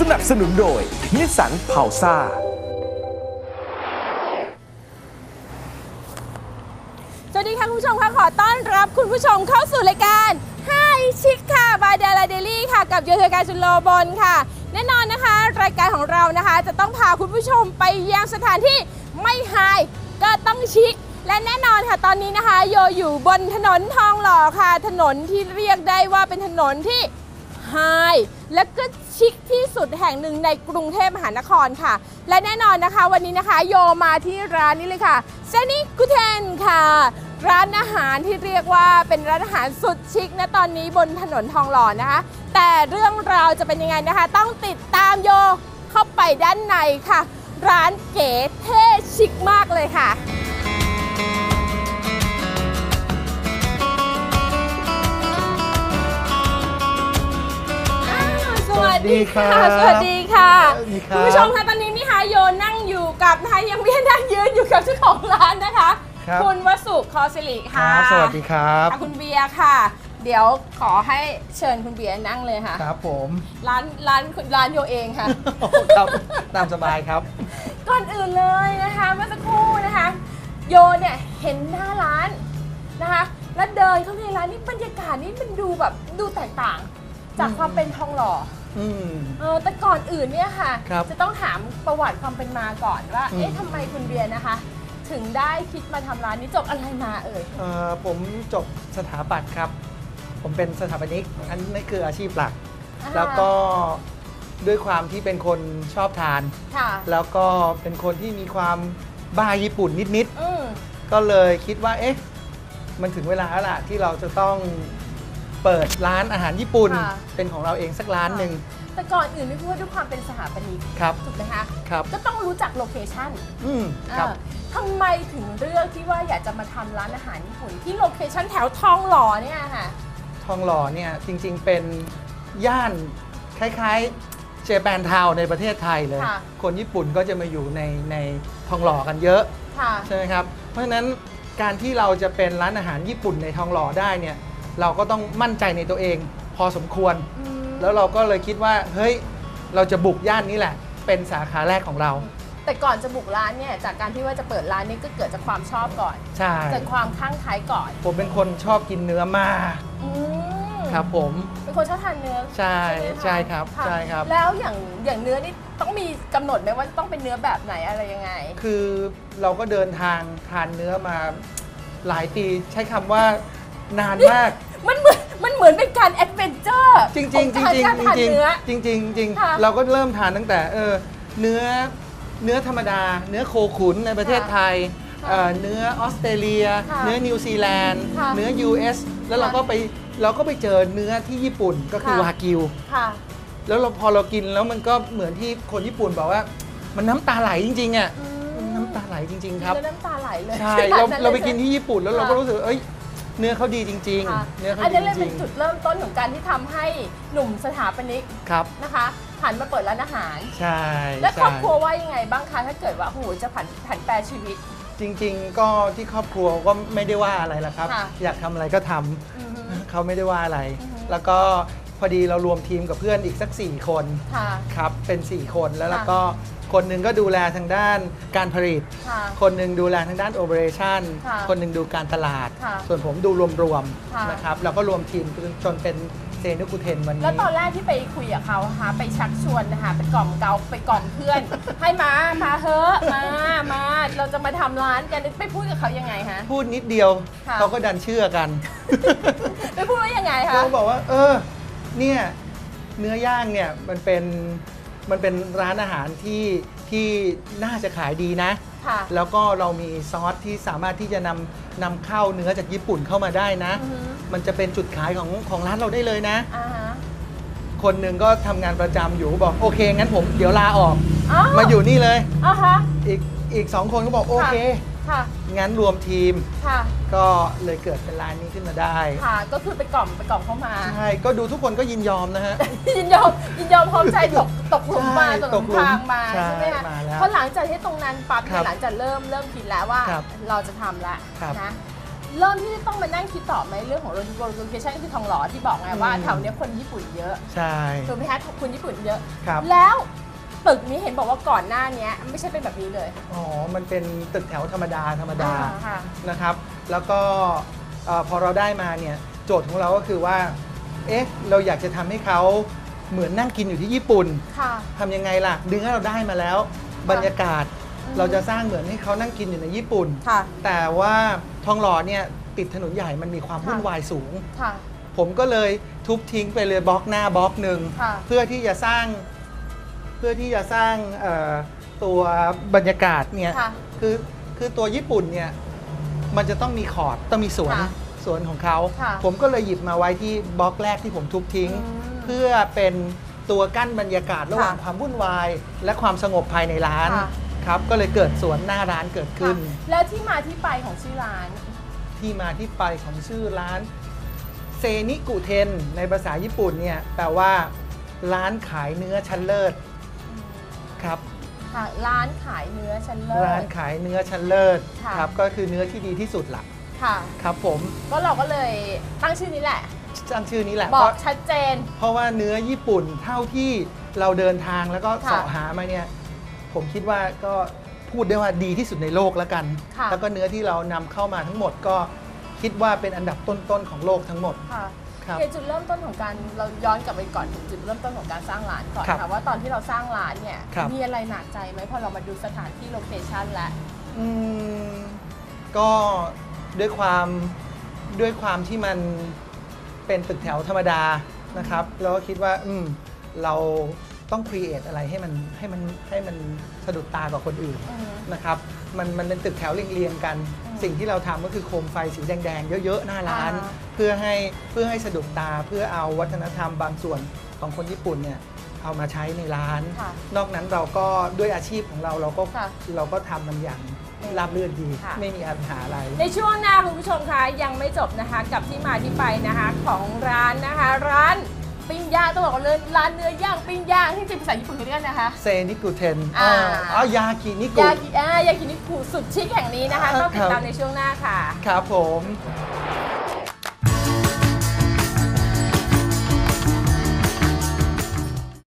สนับสนุนโดยนิสสันเผาซ่า สวัสดีค่ะคุณผู้ชมค่ะขอต้อนรับคุณผู้ชมเข้าสู่รายการ5ชิคค่ะบายเดลาเดลี่ค่ะ กับโยเทการจุลโลบนค่ะ แน่นอนนะคะ รายการของเรานะคะ จะต้องพาคุณผู้ชมไปยังสถานที่ไม่ไฮก็ต้องชิคและแน่นอนค่ะตอนนี้นะคะ โยอยู่บนถนนทองหล่อค่ะ ถนนที่เรียกได้ว่าเป็นถนนที่ ไฮและก็ชิคที่สุดแห่งหนึ่งในกรุงเทพมหานครค่ะ และแน่นอนนะคะวันนี้นะคะโยมาที่ร้านนี้เลยค่ะเซนิกุเทนค่ะ ร้านอาหารที่เรียกว่าเป็นร้านอาหารสุดชิคนะตอนนี้บนถนนทองหล่อนะคะ แต่เรื่องราวจะเป็นยังไงนะคะ ต้องติดตามโยเข้าไปด้านในค่ะ ร้านเก๋เท่ชิคมากเลยค่ะ ดีค่ะสสวัวัสสดีดีครัค่ะบสวัสดีครับ คุณผู้ชมคะตอนนี้นี่คะโยนั่งอยู่กับนะคะยังไม่ได้นั่งยืนอยู่กับเจ้าของร้านนะคะครับ ณวสุคอสิริคค่ะรับ สวัสดีครับ ค่ะคุณเบียร์ค่ะ เดี๋ยวขอให้เชิญคุณเบียร์นั่งเลยค่ะ ครับผม ร้านร้านร้านโยเองค่ะ ครับ ตามสบายครับ ก่อนอื่นเลยนะคะเมื่อสักครู่นะคะ โยเนี่ยเห็นหน้าร้านนะคะ แล้วเดินเข้าไปในร้านนี่บรรยากาศนี่มันดูแบบดูแตกต่าง จากความเป็นทองหล่อ อืม เออแต่ก่อนอื่นเนี่ยค่ะ ครับจะต้องถามประวัติความเป็นมาก่อนว่าอืม เอ๊ะทำไมคุณเบียร์นะคะ ถึงได้คิดมาทำร้านนี้จบอะไรมาเอ่ย เอ่อผมจบสถาปัตย์ครับ ผมเป็นสถาปนิก อันนี้คืออาชีพหลัก อ่า แล้วก็ด้วยความที่เป็นคนชอบทาน ค่ะ แล้วก็เป็นคนที่มีความบ้าญี่ปุ่นนิด อืม ๆ ก็เลยคิดว่า เอ๊ะ มันถึงเวลาแล้วล่ะที่เราจะต้อง เปิดร้านอาหารญี่ปุ่น ค่ะ เป็นของเราเองสักร้านหนึ่ง แต่ก่อนอื่นไม่พูดว่าด้วยความเป็นสถาปนิกครับ ถูกไหมคะ ครับ ก็ต้องรู้จักโลเคชั่นอืมครับเออทำไมถึงเลือกที่ว่าอยากจะมาทำร้านอาหารญี่ปุ่น ที่โลเคชั่นแถวทองหล่อเนี่ยค่ะ ทองหล่อเนี่ยจริงๆเป็นย่านคล้ายๆเจแปนทาวในประเทศไทยเลย ค่ะ คนญี่ปุ่นก็จะมาอยู่ในในทองหล่อกันเยอะ ค่ะ ใช่ไหมครับ เพราะฉะนั้นการที่เราจะเป็นร้านอาหารญี่ปุ่นในทองหล่อได้เนี่ย เราก็ต้องมั่นใจในตัวเอง พอสมควรอืมแล้วเราก็เลยคิดว่า เฮ้ย เราจะบุกย่านนี้แหละ เป็นสาขาแรกของเรา แต่ก่อนจะบุกร้านเนี่ยจากการที่ว่าจะเปิดร้านนี่ก็เกิดจากความชอบก่อนใช่เกิดความข้างไคล้ก่อน ผมเป็นคนชอบกินเนื้อมากอืมครับผมเป็นคนชอบทานเนื้อใช่ไหมะใช่ครับะใช่ครับ แล้วอย่างอย่างเนื้อนี่ต้องมีกำหนดไหมว่าต้องเป็นเนื้อแบบไหนอะไรยังไง คือเราก็เดินทางทานเนื้อมาหลายปี ใช้คำว่า นานมาก มันเหมือนมันเหมือนเป็นการแอดเวนเจอร์จริงๆจริงๆจริงการๆทานเนื้อจริงๆจริงๆจริงค่ะๆเราก็เริ่มทานตั้งแต่เออเนื้อเนื้อธรรมดา เนื้อโคขุนในประเทศค่ะไทยค่ะเอ่อเนื้อออสเตรเลียค่ะเนื้อนิวซีแลนด์ค่ะเนื้อ US แล้วเราค่ะก็ไปเราก็ไปเจอเนื้อที่ญี่ปุ่นก็คือค่ะวากิวค่ะแล้วเราพอเรากินแล้วมันก็เหมือนที่คนญี่ปุ่นบอกว่า มันน้ำตาไหลจริงๆอะอืมันมน้ำตาไหลจริง ๆ ครับกินแล้วน้ำตาไหลเลยใช่ขนเราดนั้นเราไปลยกินที่ญี่ปุ่นแล้วเราค่ะก็รู้สึกว่าเอ้ย เนื้อเขาดีจริง ค่ะๆ เนื้อเขาอันดีนี้เลยจเป็รินงจุดเริ่มต้นของการที่ทำให้หนุ่มสถาปนิกๆครับ นะคะผันมาเปิดร้านอาหาร ใช่และครอบใช่ครัวว่ายังไงบ้างคะถ้าเกิดว่าโอ้โหจะผันผันแปรชีวิต จริง ๆ ก็ที่ครอบครัวก็ไม่ได้ว่าอะไรละครับ ค่ะอยากทำอะไรก็ทำ อือฮึ เขาไม่ได้ว่าอะไร อือฮึแล้วก็ พอดีเรารวมทีมกับเพื่อนอีกสัก 4 คนค่ะ ครับ เป็น 4 คนแล้วค่ะ แล้วก็คนหนึ่งก็ดูแลทางด้านการผลิต ค่ะ คนหนึ่งดูแลทางด้านโอเปอเรชั่นค่ะคนหนึ่งดูการตลาด ค่ะส่วนผมดูรวมค่ะ ๆนะครับแล้วก็รวมทีมจนเป็นเซนุกุเทนวันแล้วนี้ตอนแรกที่ไปคุยกับเขานะคะไปชักชวนนะคะไปกล่อมเกาไปกล่อมเพื่อน ให้มามาเถอะมามาเราจะมาทำร้านกันไปพูดกับเขายังไงฮะ พูดนิดเดียวค่ะ เขาก็ดันเชื่อกัน ไปพูดว่ายังไงคะ เขาบอกว่า เออ เนี่ยเนื้อย่างเนี่ยมันเป็นมันเป็นร้านอาหารที่ที่น่าจะขายดีนะ ค่ะ แล้วก็เรามีซอสที่สามารถที่จะนำนำเข้าเนื้อจากญี่ปุ่นเข้ามาได้นะ อือฮึ มันจะเป็นจุดขายของของร้านเราได้เลยนะ อ่าฮะคนหนึ่งก็ทำงานประจำอยู่บอกโอเคงั้นผมเดี๋ยวลาออก อ้าวมาอยู่นี่เลย อ่าฮะ อีกอีกสองคนก็บอกโอเค ค่ะ งั้นรวมทีมค่ะ ก็เลยเกิดเป็นร้านนี้ขึ้นมาได้ ค่ะ ก็คือไปกล่อมไปกล่อมเข้ามา ใช่ ก็ดูทุกคนก็ยินยอมนะฮะ ยินยอมยินยอมพร้อมใจตกตกหลุมมาใช่ตกหลุมตกหลุมทางมาใช่ใช่ไหมคะมาแล้วเพราะหลังจากที่ตรงนั้นปั๊บครัเนี่ยบหลังจากเริ่มเริ่มคิดแล้วว่าครับเราจะทำละครับนะ เริ่มที่จะต้องมานั่งคิดต่อไหมเรื่องของโลเคชั่นคือทองหล่อที่บอกไงว่าอืม แถวเนี้ยคนญี่ปุ่นเยอะ ใช่ ถูกไหมคะคนญี่ปุ่นเยอะ ครับแล้ว ตึกนี้เห็นบอกว่าก่อนหน้าเนี้ยไม่ใช่เป็นแบบนี้เลย อ๋อ มันเป็นตึกแถวธรรมดาธรรมดาอ่ค่ะ นะครับ แล้วก็เอ่อพอเราได้มาเนี่ยโจทย์ของเราก็คือว่า เอ๊ะ เราอยากจะทำให้เขาเหมือนนั่งกินอยู่ที่ญี่ปุ่นค่ะ ทำยังไงล่ะ ดึงให้เราได้มาแล้ว บรรยากาศอืม เราจะสร้างเหมือนให้เขานั่งกินอยู่ในญี่ปุ่น ค่ะ แต่ว่าทองหล่อเนี่ยติดถนนใหญ่มันมีความค่ะวุ่นวายสูง ค่ะ ผมก็เลยทุบทิ้งไปเลยบล็อกหน้าบล็อกหนึ่งค่ะ เพื่อที่จะสร้างเพื่อที่จะสร้างเอ่อตัวบรรยากาศเนี่ยค่ะคือคือตัวญี่ปุ่นเนี่ยมันจะต้องมีคอร์ดต้องมีสวนค่ะสวนของเขาค่ะผมก็เลยหยิบมาไว้ที่บล็อกแรกที่ผมทุบทิ้งอืมเพื่อเป็นตัวกั้นบรรยากาศระหว่างค่ะความวุ่นวาย และความสงบภายในร้านค่ะครับก็เลยเกิดสวนหน้าร้านเกิดขึ้นค่ะแล้วที่มาที่ไปของชื่อร้าน ที่มาที่ไปของชื่อร้านเซนิกุเทนในภาษาญี่ปุ่นเนี่ยแปลว่าร้านขายเนื้อชั้นเลิศครับ ค่ะ ร้านขายเนื้อชั้นเลิร้านศขายเนื้อชั้นเลิศค่ะ ครับก็คือเนื้อที่ดีที่สุดละค่ะ ครับผมก็เราก็เลยตั้งชื่อนี้แหละ ตั้งชื่อนี้แหละบเพอกราะชัดเจน เพราะว่าเนื้อญี่ปุ่นเท่าที่เราเดินทางแล้วก็ค่ะเสาะหามาเนี่ยผมคิดว่าก็พูดได้ว่าดีที่สุดในโลกแล้วกัน ค่ะ แล้วก็เนื้อที่เรานำเข้ามาทั้งหมดก็คิดว่าเป็นอันดับต้นๆของโลกทั้งหมด ค่ะ ครับเหตุจุดเริ่มต้นของการเราย้อนกลับไปก่อนถึงจุดเริ่มต้นของการสร้างร้านก่อนครับค่ะว่าตอนที่เราสร้างร้านเนี่ยครับ มีอะไรหนักใจไหมพอเรามาดูสถานที่โลเคชันแล้วอืมก็ด้วยความด้วยความที่มันเป็นตึกแถวธรรมดานะครับเราก็คิดว่าอืมเรา ต้องครีเอทอะไรให้มันให้มันให้มันสะดุดตากว่าคนอื่นอืมนะครับมันมันเป็นตึกแถวเรียงๆกันอืมสิ่งที่เราทำก็คือโคมไฟสีแดงๆเยอะๆหน้าร้านอ่าเพื่อให้เพื่อให้สะดุดตาเพื่อเอาวัฒนธรรมบางส่วนของคนญี่ปุ่นเนี่ยเอามาใช้ในร้านค่ะนอกนั้นเราก็ด้วยอาชีพของเราเราก็ค่ะเราก็ทำมันอย่างราบรื่นดีค่ะไม่มีปัญหาอะไร ในช่วงหน้าคุณผู้ชมคะยังไม่จบนะคะกับที่มาที่ไปนะคะของร้านนะคะร้าน ปิ้งย่างต้องบอกว่าเลยร้านเนื้อย่างปิ้งย่างที่จริงภาษาญี่ปุ่นเขาเรียกนะคะ เซนิกุเทนอ่า อ๋อยากินิกุ ยากิอ่ายากินิคุสุดชิคแห่งนี้นะคะอ่าต้องติดครัตามบในช่วงหน้าค่ะ ครับผมค